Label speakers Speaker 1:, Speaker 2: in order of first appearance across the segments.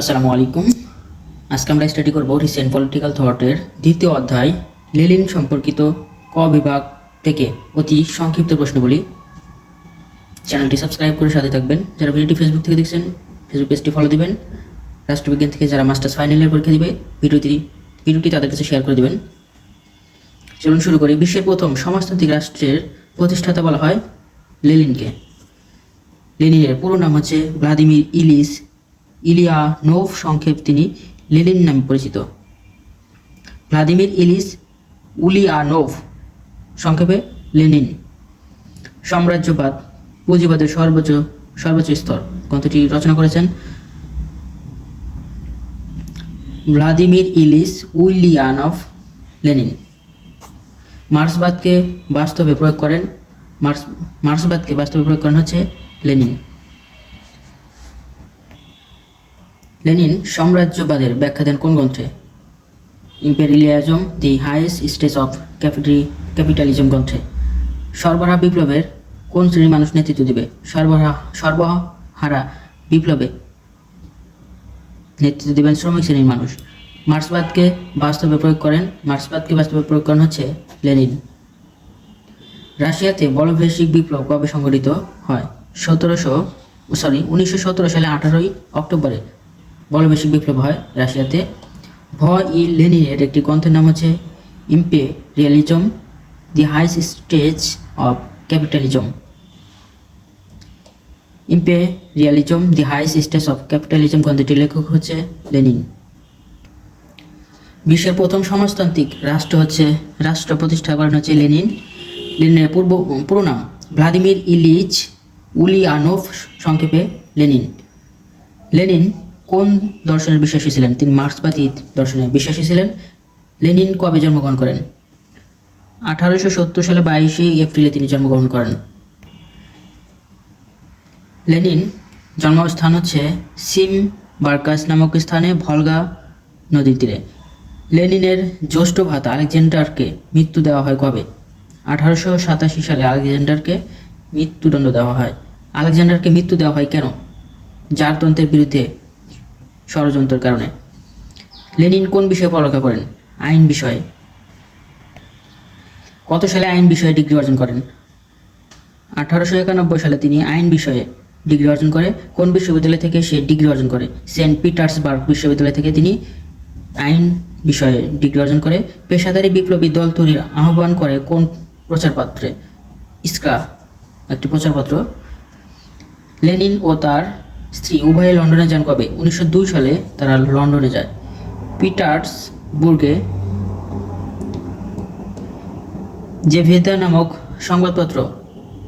Speaker 1: আসসালামু আলাইকুম। আজকে আমরা স্টাডি করব রিসেন্ট পলিটিক্যাল থটের দ্বিতীয় অধ্যায় লেলিন সম্পর্কিত ক বিভাগ থেকে অতি সংক্ষিপ্ত প্রশ্নগুলি চ্যানেলটি সাবস্ক্রাইব করে সাথে থাকবেন। যারা ভিডিওটি ফেসবুক থেকে দেখছেন ফেসবুক পেজটি ফলো দিবেন। রাষ্ট্রবিজ্ঞান থেকে যারা মাস্টার্স ফাইনালের পরীক্ষা দিবে, ভিডিওটি ভিডিওটি তাদের কাছে শেয়ার করে দেবেন। চলুন শুরু করি। বিশ্বের প্রথম সমাজতান্ত্রিক রাষ্ট্রের প্রতিষ্ঠাতা বলা হয় লেলিনকে লেনিনের পুরো নাম হচ্ছে ভ্লাদিমির ইলিস ইলিয়া নোভ সংক্ষেপ তিনি লেনিন নামে পরিচিত। ভ্লাদিমির ইলিস উলিয়ানোভ সংক্ষেপে লেনিন। সাম্রাজ্যবাদ, পুঁজিবাদের সর্বোচ্চ সর্বোচ্চ স্তর, গ্রন্থটি রচনা করেছেন ভ্লাদিমির ইলিস উইলিয়ানভ লেনিন। মার্ক্সবাদকে বাস্তবে প্রয়োগ করেন, মার্ক্স, মার্ক্সবাদকে বাস্তবে প্রয়োগ করেন হচ্ছে লেনিন। লেনিন সাম্রাজ্যবাদের ব্যাখ্যা দেন কোন গ্রন্থে? Imperialism, the highest stage of capitali, capitalism গ্রন্থে। সরবরাহ বিপ্লবের কোন শ্রেণির মানুষ নেতৃত্ব দেবে? সরবরাহ সর্বহারা বিপ্লবে নেতৃত্ব দেবেন শ্রমিক শ্রেণির মানুষ। মার্ক্সবাদকে বাস্তবে প্রয়োগ করেন, মার্ক্সবাদকে বাস্তবে প্রয়োগ করেন হচ্ছে লেনিন। রাশিয়াতে বলভেসিক বিপ্লব কবে সংঘটিত হয়? সতেরোশো সরি উনিশশো সতেরো সালে আঠারোই অক্টোবরে। বলভেসিক বিপ্লব হয় রাশিয়াতে। ভ ই লেনিনের একটি গ্রন্থের নাম হচ্ছে imperialism the highest stage of capitalism. Imperialism the highest stage of capitalism গ্রন্থটির লেখক হচ্ছে লেনিন। বিশ্বের প্রথম সমাজতান্ত্রিক রাষ্ট্র হচ্ছে, রাষ্ট্র প্রতিষ্ঠা করেন হচ্ছে লেনিন। লেনিনের পূর্ব, পুরো নাম ভ্লাদিমির ইলিচ উলিয়ানোভ সংক্ষেপে লেনিন। লেনিন কোন দর্শনের বিশ্বাসী ছিলেন? তিনি মার্ক্সবাদী দর্শনে বিশ্বাসী ছিলেন। লেনিন কবে জন্মগ্রহণ করেন? আঠারোশো সত্তর সালে বাইশে এপ্রিলে তিনি জন্মগ্রহণ করেন। লেনিন জন্মস্থান হচ্ছে সিম বার্কাস নামক স্থানে, ভলগা নদীর তীরে। লেনিনের জ্যৈষ্ঠ ভাতা আলেকজান্ডারকে মৃত্যু দেওয়া হয় কবে? আঠারোশো সাতাশি সালে আলেকজান্ডারকে মৃত্যুদণ্ড দেওয়া হয়। আলেকজান্ডারকে মৃত্যু দেওয়া হয় কেন? জারতন্ত্রের বিরুদ্ধে ষড়যন্ত্রের কারণে। লেনিন কোন বিষয়ে পড়ালেখা করেন? আইন বিষয়ে। কত সালে আইন বিষয়ে ডিগ্রি অর্জন করেন? আঠারোশো একানব্বই সালে তিনি আইন বিষয়ে ডিগ্রি অর্জন করে। কোন বিশ্ববিদ্যালয় থেকে সে ডিগ্রি অর্জন করে? সেন্ট পিটার্সবার্গ বিশ্ববিদ্যালয় থেকে তিনি আইন বিষয়ে ডিগ্রি অর্জন করে। পেশাদারী বিপ্লবী দল তৈরির আহ্বান করে কোন প্রচারপত্রে? ইস্কা একটি প্রচারপত্র। লেনিন ও তার স্ত্রী উভয়ে লন্ডনে যান কবে? উনিশশো দুই সালে তারা লন্ডনে যায়। পিটার্সবুর্গে যে ভেদা নামক সংবাদপত্র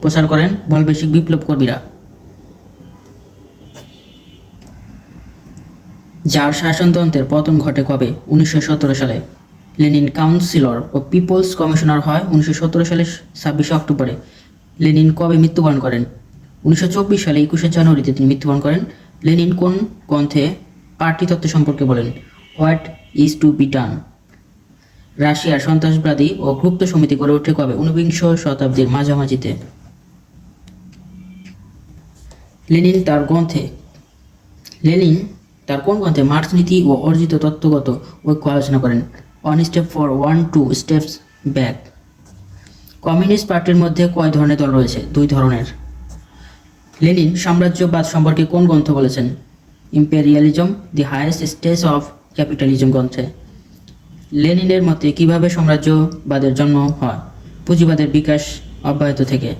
Speaker 1: প্রচার করেন বলবেশিক বিপ্লব কর্মীরা। যার শাসনতন্ত্রের পতন ঘটে কবে? উনিশশো সতেরো সালে। লেনিন কাউন্সিলর ও পিপলস কমিশনার হয় উনিশশো সতেরো সালের ছাব্বিশে অক্টোবরে। লেনিন কবে মৃত্যুবরণ করেন? উনিশশো চব্বিশ সালে একুশে জানুয়ারিতে তিনি মৃত্যুবরণ করেন। লেনিন কোন গ্রন্থে পার্টি তত্ত্ব সম্পর্কে বলেন? What is to be done? রাশিয়ার সন্ত্রাসবাদী ও গুপ্ত সমিতি গড়ে ওঠে কবে? ঊনবিংশ শতাব্দীর মাঝামাঝিতে। লেনিন তার গ্রন্থে লেনিন তার কোন গ্রন্থে মার্ক্স নীতি ও অর্জিত তত্ত্বগত ঐক্য আলোচনা করেন? One step for, one two steps back. Communist পার্টির মধ্যে কয় ধরনের দল রয়েছে? দুই ধরনের। লেনিন সাম্রাজ্যবাদ সম্পর্কে কোন গ্রন্থ বলেছেন? Imperialism, the highest stage of capitalism গ্রন্থে। লেনিনের মতে কীভাবে সাম্রাজ্যবাদের জন্ম হয়? পুঁজিবাদের বিকাশ অব্যাহত থেকে।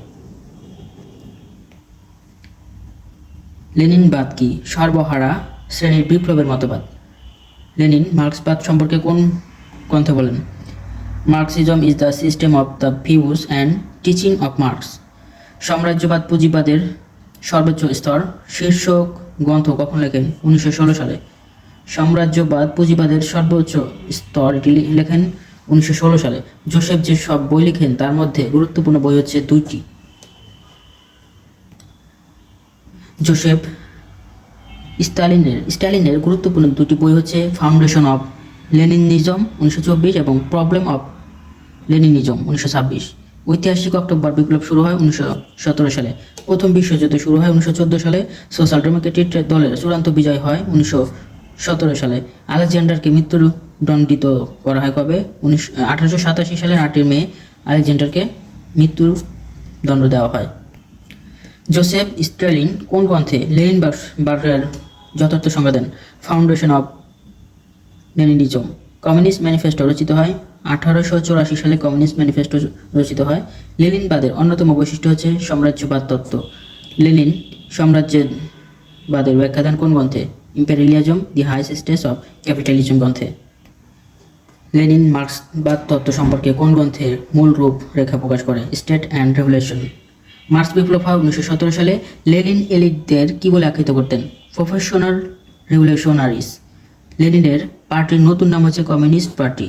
Speaker 1: লেনিনবাদ কি? সর্বহারা শ্রেণির বিপ্লবের মতবাদ। লেনিন মার্ক্সবাদ সম্পর্কে কোন গ্রন্থে বলেন? Marxism is the system of the views and teaching of Marx. সাম্রাজ্যবাদ পুঁজিবাদের সর্বোচ্চ স্তর, শীর্ষক গ্রন্থ কখন লেখেন? উনিশশো ষোলো সালে। সাম্রাজ্যবাদ পুঁজিবাদের সর্বোচ্চ স্তর লেখেন উনিশশো ষোলো সালে। জোসেফ যে সব বই লিখেন, তার মধ্যে গুরুত্বপূর্ণ বই হচ্ছে দুইটি। জোসেফ স্টালিনের স্টালিনের গুরুত্বপূর্ণ দুটি বই হচ্ছে ফাউন্ডেশন অফ লেনিনিজম উনিশশো চব্বিশ এবং প্রবলেম অফ লেনিনিজম উনিশশো ছাব্বিশ। ঐতিহাসিক অক্টোবর বিপ্লব শুরু হয় উনিশশো সতেরো সালে। প্রথম বিশ্বযুদ্ধ শুরু হয় উনিশশো চোদ্দ সালে। সোশ্যাল ডেমোক্রেটিক দলের চূড়ান্ত বিজয় হয় উনিশশো সতেরো সালে। আলেকজান্ডারকে মৃত্যুদণ্ডিত করা হয় কবে? উনিশ, আঠারোশো সালের আটই মে আলেকজান্ডারকে মৃত্যুর দণ্ড দেওয়া হয়। জোসেফ স্টার্লিন কোন গ্রন্থে লেনিন বার্গের যথার্থ দেন? Foundation of Leninism. Communist manifesto রচিত হয়। আঠারোশো চৌরাশি সালে কমিউনিস্ট ম্যানিফেস্টো রচিত হয়। লেনিনবাদের অন্যতম বৈশিষ্ট্য হচ্ছে সাম্রাজ্যবাদ তত্ত্ব। লেনিন সাম্রাজ্যবাদের ব্যাখ্যা দেন কোন গ্রন্থে? Imperialism, the highest stage of capitalism গ্রন্থে। লেনিন মার্ক্সবাদ তত্ত্ব সম্পর্কে কোন গ্রন্থের মূল রূপ রেখা প্রকাশ করে? স্টেট অ্যান্ড রেভলিউশন মার্ক্স বিপ্লব হয় উনিশশো সতেরো সালে। লেনিন এলিটদের কী বলে আখ্যায়িত করতেন? প্রফেশনাল রেভলিউশনারিস লেনিনের পার্টির নতুন নাম হচ্ছে কমিউনিস্ট পার্টি।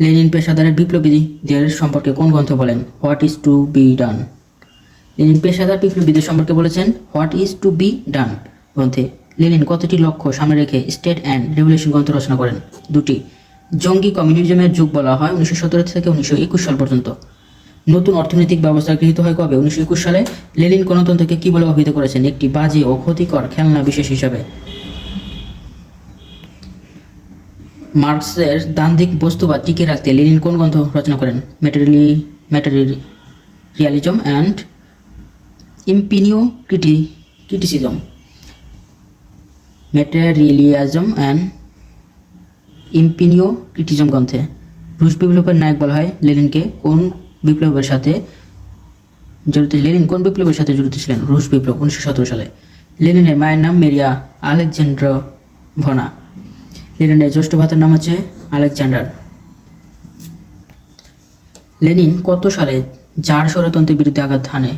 Speaker 1: লেনিন পেশাদারের বিপ্লবীদের সম্পর্কে কোন গ্রন্থ বলেন? What is to be done Lenin পেশাদার বিপ্লবীদের সম্পর্কে বলেছেন what is to be done গ্রন্থে লেনিন কতটি লক্ষ্য সামনে রেখে স্টেট অ্যান্ড রেভলিউশন গ্রন্থ রচনা করেন? দুটি, জঙ্গি কমিউনিজমের যুগ বলা হয় উনিশশো সতেরো থেকে উনিশশো একুশ সাল পর্যন্ত। নতুন অর্থনৈতিক ব্যবস্থা গৃহীত হয় কবে? উনিশশো একুশ সালে লেনিন গণতন্ত্রকে কী বলে অভিহিত করেছেন? একটি বাজে ও ক্ষতিকর খেলনা বিশেষ হিসাবে। মার্কসের দান্দিক বস্তুবাদ টিকে রাখতে লেনিন কোন গ্রন্থ রচনা করেন? Materiali materialism and empirio criti, criticism. Materialism and empirio criticism গ্রন্থে রুশ বিপ্লবের নায়ক বলা হয় লেনিনকে কোন বিপ্লবের সাথে জড়িত, লেনিন কোন বিপ্লবের সাথে জড়িত ছিলেন? রুশ বিপ্লব উনিশশো সতেরো সালে। লেনিনের মায়ের নাম মেরিয়া আলেকজান্ড্র ভনা। লেনিনের জ্যেষ্ঠ ভাতার নাম হচ্ছে আলেকজান্ডার। লেনিন কত সালে জার স্বরতন্ত্রের বিরুদ্ধে আঘাত হানে?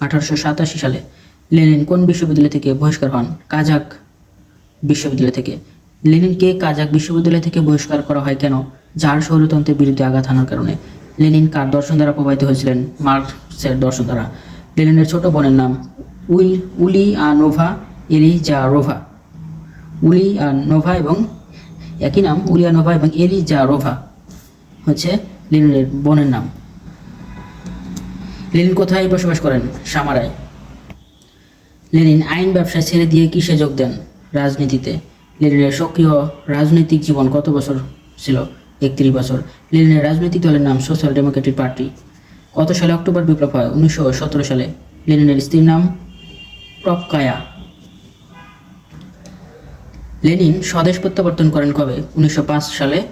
Speaker 1: আঠারোশো সাতাশি সালে লেনিন কোন বিশ্ববিদ্যালয় থেকে বহিষ্কার হন? কাজাক বিশ্ববিদ্যালয় থেকে। লেনিনকে কাজাক বিশ্ববিদ্যালয় থেকে বহিষ্কার করা হয় কেন? জার সৌরতন্ত্রের বিরুদ্ধে আঘাত হানার কারণে। লেনিন কার দর্শন দ্বারা প্রভাবিত হয়েছিলেন? মার্কসের দর্শন দ্বারা। লেনিনের ছোট বোনের নাম উইল উলি আনোভা নোভা এলিজারোভা। উলিয়ানোভা এবং একই নাম উলিয়ানোভা এবং এলিজারোভা হচ্ছে লেনিনের বোনের নাম। লেনিন কোথায় বসবাস করেন? সামারায়। লেনিন আইন ব্যবসায় ছেড়ে দিয়ে কিসে যোগ দেন? রাজনীতিতে। লেনিনের সক্রিয় রাজনৈতিক জীবন কত বছর ছিল? একত্রিশ বছর। লেনিনের রাজনৈতিক দলের নাম সোশ্যাল ডেমোক্রেটিক পার্টি। কত সালে অক্টোবর বিপ্লব হয়? উনিশশো সতেরো সালে। লেনিনের স্ত্রীর নাম প্রপকায়া লেনিন স্বদেশ প্রত্যাবর্তন করেন কবে? উনিশশো পাঁচ সালে।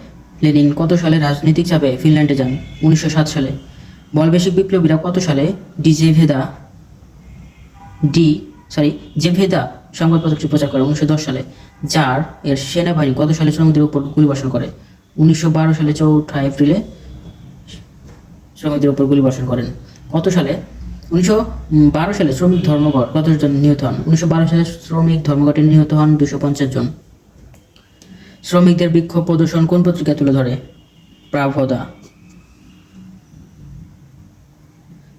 Speaker 1: লেনিন কত সালে রাজনৈতিক চাপে ফিনল্যান্ডে যান? উনিশশো সাত সালে। বলবেশিক বিপ্লবীরা কত সালে? ডি ডিজেভেদা ডি সরি জেভেদা সংবাদপত্রটি প্রচার করে উনিশশো দশ সালে, যার এর সেনাবাহিনী কত সালে শ্রমিকদের উপর গুলিবর্ষণ করে? উনিশশো বারো সালে চৌঠা এপ্রিলে শ্রমিকদের উপর গুলিবর্ষণ করেন। কত সালে? উনিশশো বারো সালে শ্রমিক ধর্মঘট কতজন নিহত হন? উনিশশো বারো সালে শ্রমিক ধর্মঘটে নিহত হন দুশো পঞ্চাশ জন। শ্রমিকদের বিক্ষোভ প্রদর্শন কোন পত্রিকা তুলে ধরে? প্রাভদা।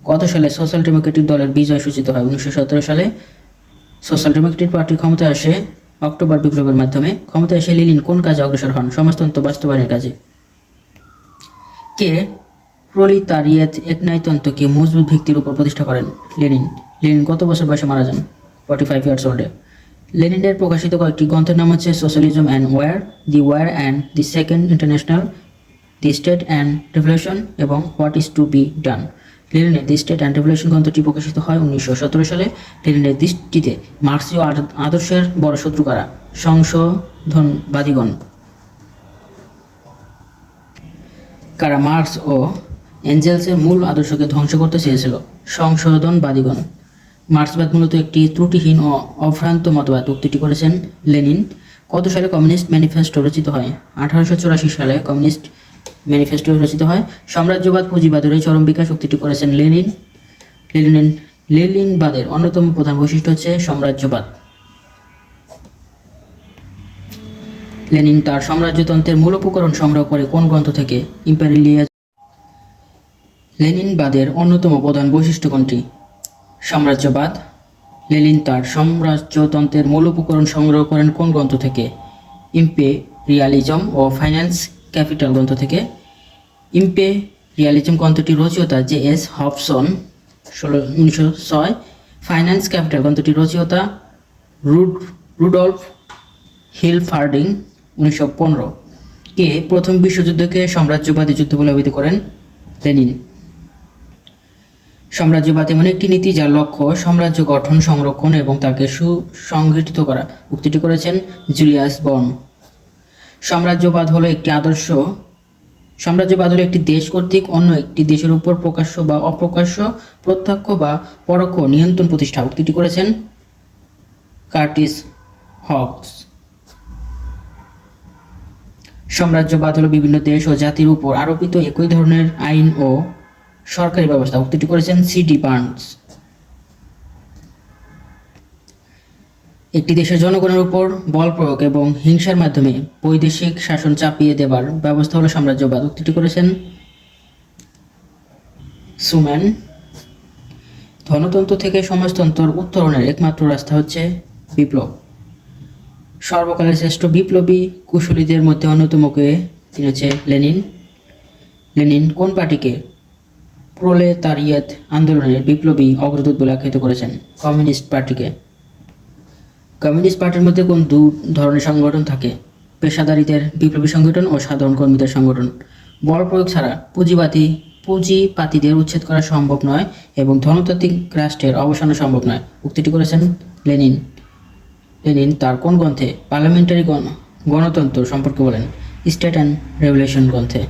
Speaker 1: কত সালে সোশ্যাল ডেমোক্রেটিক দলের বিজয় সূচিত হয়? উনিশশো সতেরো সালে সোশ্যাল ডেমোক্রেটিক পার্টি ক্ষমতায় আসে অক্টোবর বিপ্লবের মাধ্যমে। ক্ষমতায় এসে লিলিন কোন কাজে অগ্রসর হন? সমাজতন্ত্র বাস্তবায়নের কাজে। কে প্রলিতারিয়েত একনায়তন্ত্রকে মজবুত ভিত্তির উপর প্রতিষ্ঠা করেন লেনিন। লেনিন কত বছর বয়সে মারা যান? ফর্টি ফাইভ ইয়ার্স ওল্ডে লেনিনের প্রকাশিত কয়েকটি গ্রন্থের নাম হচ্ছে socialism and war the war and the second international the state and revolution এবং what is to be done লেনিনের the state and revolution গ্রন্থটি প্রকাশিত হয় উনিশশো সতেরো সালে। লেনিনের দৃষ্টিতে মার্ক্সীয় আদ- আদর্শের বড় শত্রু কারা সংশোধনবাদীগণ। কারা মার্কস ও এঞ্জেলসের মূল আদর্শকে ধ্বংস করতে চেয়েছিল সংশোধনবাদীগণ মার্ক্সবাদ মূলত একটি ত্রুটিহীন ও অভ্রান্ত মতবাদ। উক্তিটি করেছেন লেনিন। কত সালে কমিউনিস্ট ম্যানিফেস্টো রচিত হয়? আঠারোশো চুরাশি সালে কমিউনিস্ট ম্যানিফেস্টো রচিত হয়। সাম্রাজ্যবাদ, পুঁজিবাদের এই চরম বিকাশ উক্তিটি করেছেন লেনিন। লেনিন লেনিনবাদের অন্যতম প্রধান বৈশিষ্ট্য হচ্ছে সাম্রাজ্যবাদ। লেনিন তার সাম্রাজ্যতন্ত্রের মূল উপকরণ সংগ্রহ করে কোন গ্রন্থ থেকে? ইম্পেরিয়ালিয়া লেনিনবাদের অন্যতম প্রধান বৈশিষ্ট্য কোনটি? সাম্রাজ্যবাদ। লেনিন তার সাম্রাজ্যতন্ত্রের মূল উপকরণ সংগ্রহ করেন কোন গ্রন্থ থেকে? ইম্পেরিয়ালিজম ও ফাইন্যান্স ক্যাপিটাল গ্রন্থ থেকে। ইম্পেরিয়ালিজম গ্রন্থটি রচয়িতা জে এস হবসন, ষোলো, উনিশশো ছয়। ফাইন্যান্স ক্যাপিটাল গ্রন্থটি রচয়িতা রুড, রুডলফ হিল ফার্ডিং, উনিশশো পনেরো। কে প্রথম বিশ্বযুদ্ধকে সাম্রাজ্যবাদী যুদ্ধ বলে অভিহিত করেন? লেনিন। সাম্রাজ্যবাদ এমন একটি নীতি যার লক্ষ্য সাম্রাজ্য গঠন, সংরক্ষণ এবং তাকে সুসংগঠিত করা। উক্তিটি করেছেন জুলিয়াস বর্ন সাম্রাজ্যবাদ হলো একটি আদর্শ। সাম্রাজ্যবাদ হলো একটি দেশ কর্তৃক অন্য একটি দেশের উপর প্রকাশ্য বা অপ্রকাশ্য প্রত্যক্ষ বা পরোক্ষ নিয়ন্ত্রণ প্রতিষ্ঠা। উক্তিটি করেছেন কার্টিস হকস সাম্রাজ্যবাদ হলো বিভিন্ন দেশ ও জাতির উপর আরোপিত একই ধরনের আইন ও সরকারি ব্যবস্থা, উক্তিটি করেছেন সিডি বার্নস। একটি দেশের জনগণের উপর বল প্রয়োগ এবং হিংসার মাধ্যমে বৈদেশিক শাসন চাপিয়ে দেবার ব্যবস্থা হলো সাম্রাজ্যবাদ। উক্তিটি করেছেন সুম্যান। ধনতন্ত্র থেকে সমাজতন্ত্র উত্তরণের একমাত্র রাস্তা হচ্ছে বিপ্লব। সর্বকালের শ্রেষ্ঠ বিপ্লবী কুশলীদের মধ্যে অন্যতমকে তিনি হচ্ছে লেনিন। লেনিন কোন পার্টিকে প্রলেতারিয়েত আন্দোলনের বিপ্লবী অগ্রদূত বলে আখ্যায়িত করেছেন কমিউনিস্ট পার্টিকে। কমিউনিস্ট পার্টির মধ্যে কোন দু ধরনের সংগঠন থাকে? পেশাদারীদের বিপ্লবী সংগঠন ও সাধারণ কর্মীদের সংগঠন। বল প্রয়োগ ছাড়া পুঁজিবাদী, পুঁজিপাতিদের উচ্ছেদ করা সম্ভব নয় এবং ধনতাত্ত্বিক রাষ্ট্রের অবসানও সম্ভব নয়। উক্তিটি করেছেন লেনিন। লেনিন তার কোন গ্রন্থে পার্লামেন্টারি গণ, গণতন্ত্র সম্পর্কে বলেন? স্টেট অ্যান্ড রেভলিউশন গ্রন্থে।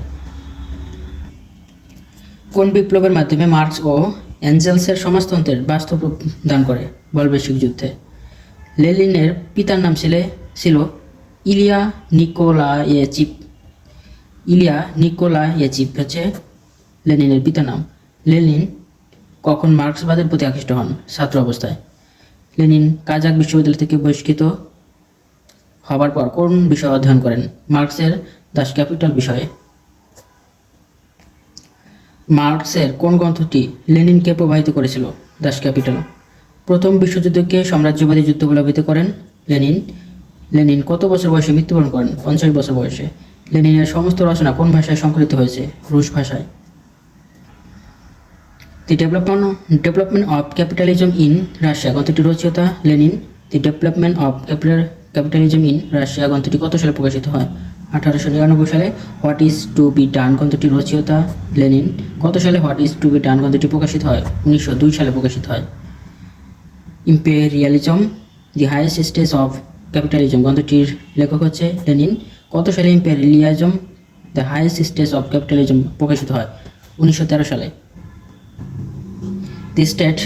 Speaker 1: কোন বিপ্লবের মাধ্যমে মার্কস ও অ্যাঞ্জেলসের সমাজতন্ত্রের বাস্তব রূপ দান করে বলবেশিক যুদ্ধে? লেলিনের পিতার নাম ছিল ছিল ইলিয়া নিকোলায়েচিপ। ইলিয়া নিকোলায়েচিপ হচ্ছে লেনিনের পিতার নাম। লেনিন কখন মার্ক্সবাদের প্রতি আকৃষ্ট হন? ছাত্র অবস্থায়। লেনিন কাজাক বিশ্ববিদ্যালয় থেকে বহিষ্কৃত হবার পর কোন বিষয় অধ্যয়ন করেন? মার্কসের দাস ক্যাপিটাল বিষয়ে মার্কসের কোন গ্রন্থটি লেনিনকে প্রভাবিত করেছিল? Das Kapital. প্রথম বিশ্বযুদ্ধকে সাম্রাজ্যবাদী যুদ্ধ বলে অভিহিত করেন লেনিন। লেনিন কত বছর বয়সে মৃত্যুবরণ করেন? পঞ্চাশ বছর বয়সে। লেনিনের সমস্ত রচনা কোন ভাষায় সংকলিত হয়েছে? রুশ ভাষায়। The development development of capitalism in Russia গ্রন্থটি রচয়িতা Lenin. The development of capital capitalism in Russia গ্রন্থটি কত সালে প্রকাশিত হয়? আঠারোশো নিরানব্বই সালে what is to be done গ্রন্থটি রচয়িতা লেনিন। কত সালে what is to be done গ্রন্থটি প্রকাশিত হয়, উনিশশো দুই সালে প্রকাশিত হয়। Imperialism the highest stage of capitalism গ্রন্থটির লেখক হচ্ছে লেনিন। কত সালে imperialism the highest stage of capitalism প্রকাশিত হয়, উনিশশো তেরো সালে। The state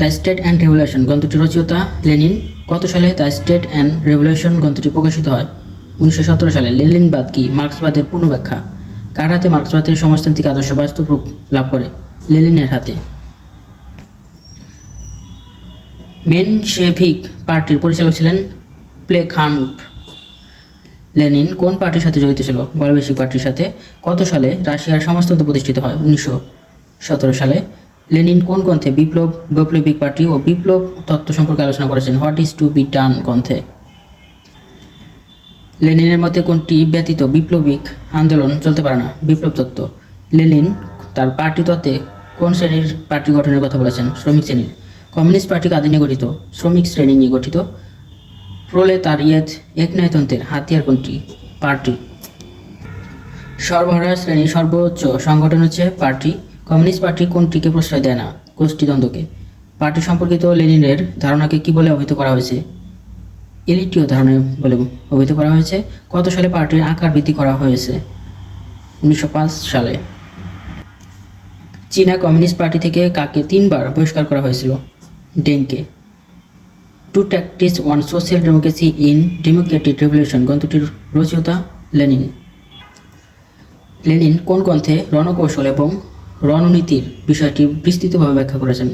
Speaker 1: the state and revolution গ্রন্থটি রচয়িতা লেনিন। কত সালে দ্য স্টেট অ্যান্ড রেভলিউশন গ্রন্থটি প্রকাশিত হয় উনিশশো সতেরো সালে লেনিনবাদ কি মার্ক্সবাদের পূর্ণ ব্যাখ্যা কার হাতে মার্ক্সবাদের সমাজতান্ত্রিক আদর্শ বাস্তব রূপ লাভ করে? লেনিনের হাতে। মেনশেভিক পার্টির পরিচালক ছিলেন প্লে প্লেখান্ট লেনিন কোন পার্টির সাথে জড়িত ছিল? বলবেশিক পার্টির সাথে। কত সালে রাশিয়ার সমাজতন্ত্র প্রতিষ্ঠিত হয়? উনিশশো সতেরো সালে। লেনিন কোন গ্রন্থে বিপ্লব, বৈপ্লবিক পার্টি ও বিপ্লব তত্ত্ব সম্পর্কে আলোচনা করেছেন? What is to be done গ্রন্থে? লেনিনের মতে কোনটি ব্যতীত বিপ্লবিক আন্দোলন চলতে পারে না? বিপ্লব তত্ত্ব। লেনিন তার পার্টি তত্ত্বে কোন শ্রেণির পার্টি গঠনের কথা বলেছেন? শ্রমিক শ্রেণির। কমিউনিস্ট পার্টি কাদের নিয়ে গঠিত? শ্রমিক শ্রেণি নিয়ে গঠিত। প্রলে তার প্রলেতারিয়েত একনায়তন্ত্রের হাতিয়ার কোনটি? পার্টি। সর্বহারা শ্রেণির সর্বোচ্চ সংগঠন হচ্ছে পার্টি। কমিউনিস্ট পার্টি কোনটিকে প্রশ্রয় দেয় না? গোষ্ঠীদ্বন্দ্বকে। পার্টি সম্পর্কিত লেনিনের ধারণাকে কি বলে অভিহিত করা হয়েছে? এলিটীয় ধারণা বলে অভিহিত করা হয়েছে? কত সালে পার্টির আকার বৃদ্ধি করা হয়েছে? উনিশশো পাঁচ সালে। চীনা কমিউনিস্ট পার্টি থেকে কাকে তিনবার বহিষ্কার করা হয়েছিল ডেংকে two tactics one social democracy in democratic revolution, গ্রন্থটির রচয়িতা লেনিন। লেনিন কোন গ্রন্থে রণকৌশল এবং রণনীতির বিষয়টি বিস্তৃতভাবে ব্যাখ্যা করেছেন?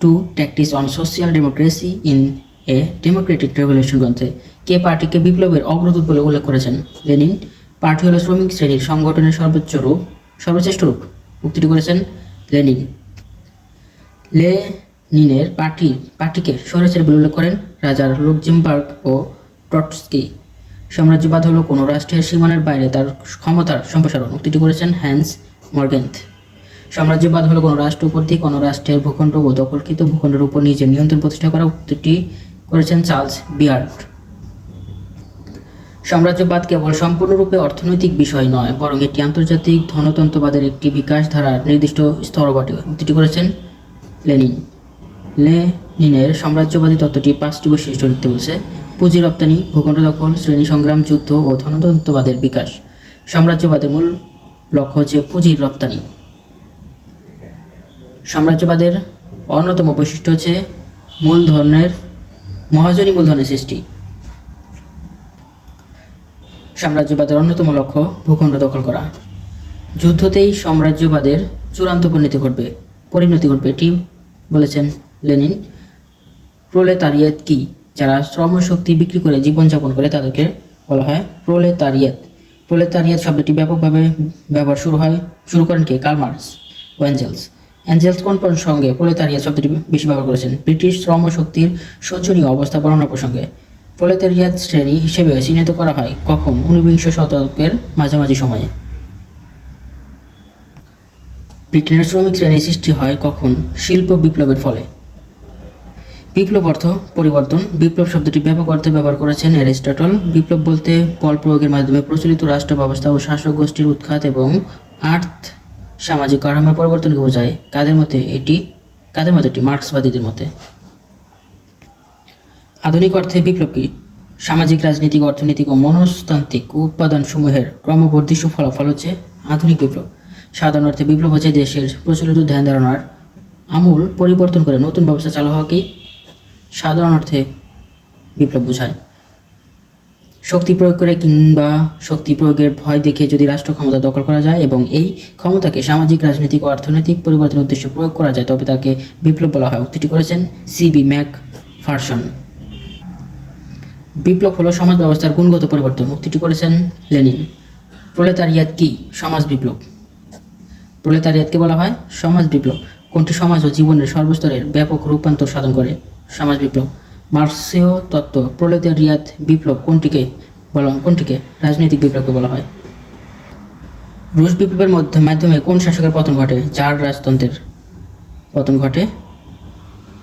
Speaker 1: Two tactics on social democracy in a democratic revolution গ্রন্থে কে পার্টিকে বিপ্লবের অগ্রদূত বলে উল্লেখ করেছেন? লেনিন। পার্টি হল শ্রমিক শ্রেণির সংগঠনের সর্বোচ্চ রূপ, সর্বশ্রেষ্ঠ রূপ। উক্তিটি করেছেন লেনিন। লেনিনের পার্টি, পার্টিকে স্বৈরাচার বলে উল্লেখ করেন রাজার লুকজেমবার্গ ও টটস্কি। সাম্রাজ্যবাদ হলো কোনো রাষ্ট্রের সীমানার বাইরে তার ক্ষমতার সম্প্রসারণ। উক্তিটি করেছেন হ্যান্স মর্গেন্থ। সাম্রাজ্যবাদ হলো কোনো রাষ্ট্র কর্তৃক কোনো রাষ্ট্রের ভূখণ্ড ও দখলকৃত ভূখণ্ডের উপর নিজের নিয়ন্ত্রণ প্রতিষ্ঠা করা। উক্তিটি করেছেন চার্লস বিয়ার্ড। সাম্রাজ্যবাদ কেবল সম্পূর্ণরূপে অর্থনৈতিক বিষয় নয়, বরং এটি আন্তর্জাতিক ধনতন্ত্রবাদের একটি বিকাশ ধারার নির্দিষ্ট স্তর বটে। উক্তিটি করেছেন লেনিন। লেনিনের সাম্রাজ্যবাদী তত্ত্বটি পাঁচটি বৈশিষ্ট্য লিখতে বলছে। পুঁজি রপ্তানি, ভূখণ্ড দখল, শ্রেণি সংগ্রাম, যুদ্ধ ও ধনতন্ত্রবাদের বিকাশ। সাম্রাজ্যবাদের মূল লক্ষ্য হচ্ছে পুঁজির রপ্তানি। সাম্রাজ্যবাদের অন্যতম বৈশিষ্ট্য হচ্ছে মূলধনের মহাজনী মূলধনের সৃষ্টি। সাম্রাজ্যবাদের অন্যতম লক্ষ্য ভূখণ্ড দখল করা। যুদ্ধতেই সাম্রাজ্যবাদের চূড়ান্ত পরিণতি ঘটবে। পরিণতি ঘটবে এটি বলেছেন লেনিন। প্রোলেতারিয়েত কি? যারা শ্রমশক্তি বিক্রি করে জীবনযাপন করে তাদেরকে বলা হয় প্রোলেতারিয়েত। প্রোলেতারিয়েত শব্দটি ব্যাপকভাবে ব্যবহার শুরু হয়, শুরু করেন কে? কার্ল মার্কস, ও অ্যাঞ্জেলস কোন প্রসঙ্গে প্রোলেতারিয়েত শব্দটি বেশি ব্যবহার করেছেন? ব্রিটিশ শ্রমশক্তির শোচনীয় অবস্থা বর্ণনা প্রসঙ্গে। প্রোলেতারিয়াত শ্রেণি হিসেবে চিহ্নিত করা হয় কখন? ঊনবিংশ শতকের মাঝামাঝি সময়ে। ব্রিটেনের শ্রমিক শ্রেণি সৃষ্টি হয় কখন? শিল্প বিপ্লবের ফলে। বিপ্লব অর্থ পরিবর্তন। বিপ্লব শব্দটি ব্যাপক অর্থে ব্যবহার করেছেন অ্যারিস্টটল। বিপ্লব বলতে বল প্রয়োগের মাধ্যমে প্রচলিত রাষ্ট্র ব্যবস্থা ও শাসক গোষ্ঠীর উৎখাত এবং আর্থ সামাজিক কাঠামোর পরিবর্তনকে বোঝায়? কাদের মতে এটি, কাদের মতে এটি? মার্ক্সবাদীদের মতে। আধুনিক অর্থে বিপ্লব কি? সামাজিক, রাজনৈতিক, অর্থনৈতিক ও মনস্তান্ত্রিক উপাদানসমূহের ক্রমবর্ধিষ্য ফলাফল হচ্ছে আধুনিক বিপ্লব। সাধারণ অর্থে বিপ্লব হচ্ছে দেশের প্রচলিত ধ্যান ধারণার আমূল পরিবর্তন করে নতুন ব্যবস্থা চালু হওয়াকেই সাধারণ অর্থে বিপ্লব বোঝায়। শক্তি প্রয়োগ করে কিংবা শক্তি প্রয়োগের ভয় দেখে যদি রাষ্ট্র ক্ষমতা দখল করা যায় এবং এই ক্ষমতাকে সামাজিক, রাজনৈতিক অর্থনৈতিক পরিবর্তনের উদ্দেশ্যে প্রয়োগ করা যায়, তবে তাকে বিপ্লব বলা হয়। উক্তিটি করেছেন সিবি ম্যাক ফার্সন বিপ্লব হলো সমাজ ব্যবস্থার গুণগত পরিবর্তন। উক্তিটি করেছেন লেনিন। প্রলেতারিয়াত কি? সমাজ বিপ্লব। প্রলেতারিয়াতকে বলা হয় সমাজ বিপ্লব। কোনটি সমাজ ও জীবনের সর্বস্তরের ব্যাপক রূপান্তর সাধন করে? সমাজ বিপ্লব। মার্ক্সীয় তত্ত্ব প্রলেতারিয়াত বিপ্লব কোনটিকে বলা কোনটিকে রাজনৈতিক বিপ্লবকে বলা হয়? রুশ বিপ্লবের মধ্যে, মাধ্যমে কোন শাসকের পতন ঘটে? যার রাজতন্ত্রের পতন ঘটে।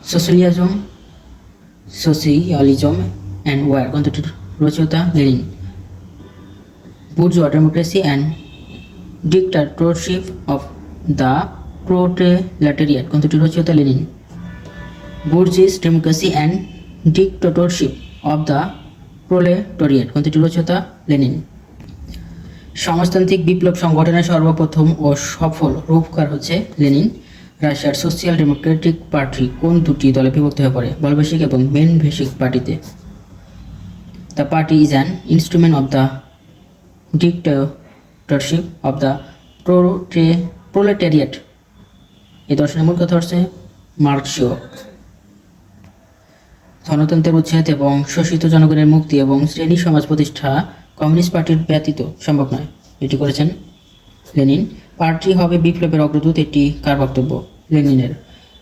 Speaker 1: সোশ্যালিজম সোশিয়ালিজম অ্যান্ড ওয়ার গ্রন্থটির রচয়িতা Lenin. bourgeois democracy and dictatorship of the proletariat, গ্রন্থটির রচয়িতা Lenin. Bourgeois democracy and dictatorship of the proletariat গ্রন্থটির রচয়িতা লেনিন। সমাজতান্ত্রিক বিপ্লব সংগঠনের সর্বপ্রথম ও সফল রূপকার হচ্ছে লেনিন। রাশিয়ার সোশিয়াল ডেমোক্রেটিক পার্টি কোন দুটি দলে বিভক্ত হয়ে পড়ে? বলবেশিক এবং মেন ভেসিক পার্টিতে। The party is an instrument of the dictatorship of the prote proletariat এই দর্শনের মূল কথা হচ্ছে মার্কসীয়। ধনতন্ত্রের উচ্ছেদ এবং শোষিত জনগণের মুক্তি এবং শ্রেণি সমাজ প্রতিষ্ঠা কমিউনিস্ট পার্টির ব্যতীত সম্ভব নয়। এটি করেছেন লেনিন। পার্টি হবে বিপ্লবের অগ্রদূত এটি কার বক্তব্য? লেনিনের।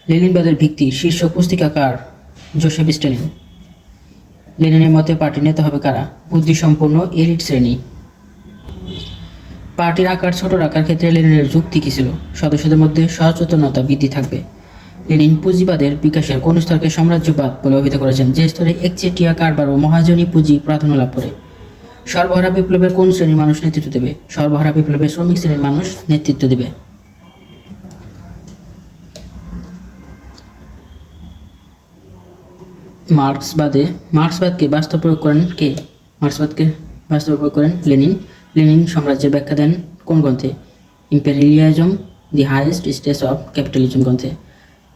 Speaker 1: লেনিনবাদের ভিত্তি শীর্ষ পুস্তিকাকার জোসেফ স্টেলিন। লেনিনের মতে পার্টির নেতা হবে কারা? বুদ্ধিসম্পন্ন এলিট শ্রেণি। পার্টির আকার ছোট রাখার ক্ষেত্রে লেনিনের যুক্তি কী ছিল? সদস্যদের মধ্যে সচেতনতা বৃদ্ধি থাকবে। লেনিন পুঁজিবাদের বিকাশের কোন স্তরকে সাম্রাজ্যবাদ বলে অভিহিত করেছেন, যে স্তরে একচেটিয়া কারবার ও মহাজনী পুঁজি প্রাধান্য লাভ করে। সর্বহারা বিপ্লবের কোন শ্রেণির মানুষ নেতৃত্ব দেবে? সর্বহারা বিপ্লবের শ্রমিক শ্রেণির মানুষ নেতৃত্ব দেবে। মার্ক্সবাদে, মার্ক্সবাদকে বাস্তব প্রয়োগ করেন কে? মার্ক্সবাদকে বাস্তব প্রয়োগ করেন লেনিন। লেনিন সাম্রাজ্যের ব্যাখ্যা দেন কোন গ্রন্থে? Imperialism, the highest stage of capitalism গ্রন্থে।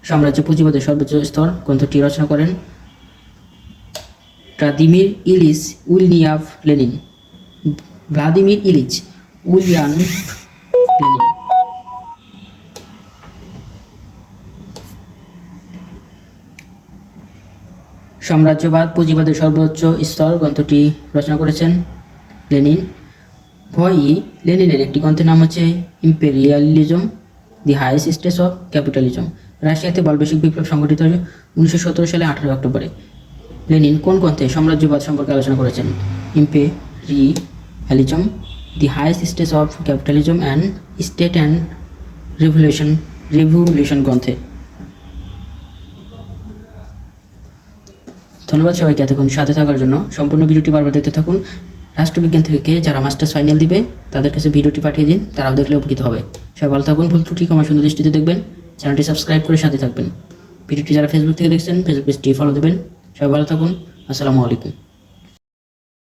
Speaker 1: সাম্রাজ্য পুঁজিবাদের সর্বোচ্চ স্তর গ্রন্থটি রচনা করেন Vladimir Ilyich Ulyanov Lenin. Vladimir Ilyich Ulyanov Lenin. সাম্রাজ্যবাদ পুঁজিবাদের সর্বোচ্চ স্তর গ্রন্থটি রচনা করেছেন লেনিন। ভয়ই লেনিনের একটি গ্রন্থের নাম হচ্ছে imperialism. The highest stage of capitalism রাশিয়াতে বলবেশিক বিপ্লব সংঘটিত হয় উনিশশো সতেরো সালে আঠারোই অক্টোবরে। লেনিন কোন গ্রন্থে সাম্রাজ্যবাদ সম্পর্কে আলোচনা করেছেন? ইম্পে, রি imperialism the highest stage of capitalism and state and revolution revolution গ্রন্থে। ধন্যবাদ সবাইকে এতক্ষণ সাথে থাকার জন্য। সম্পূর্ণ ভিডিওটি বারবার দেখতে থাকুন। রাষ্ট্রবিজ্ঞান থেকে যারা মাস্টার্স ফাইনাল দিবে, তাদের কাছে ভিডিওটি পাঠিয়ে দিন, তারাও দেখলে উপকৃত হবে। সবাই ভালো থাকুন, ভুল ত্রুটি কমার সুন্দর দৃষ্টিতে দেখবেন, চ্যানেলটি সাবস্ক্রাইব করে সাথে থাকবেন। ভিডিওটি যারা ফেসবুক থেকে দেখছেন ফেসবুক পেজটি ফলো দেবেন। সবাই ভালো থাকুন, আসসালামু আলাইকুম।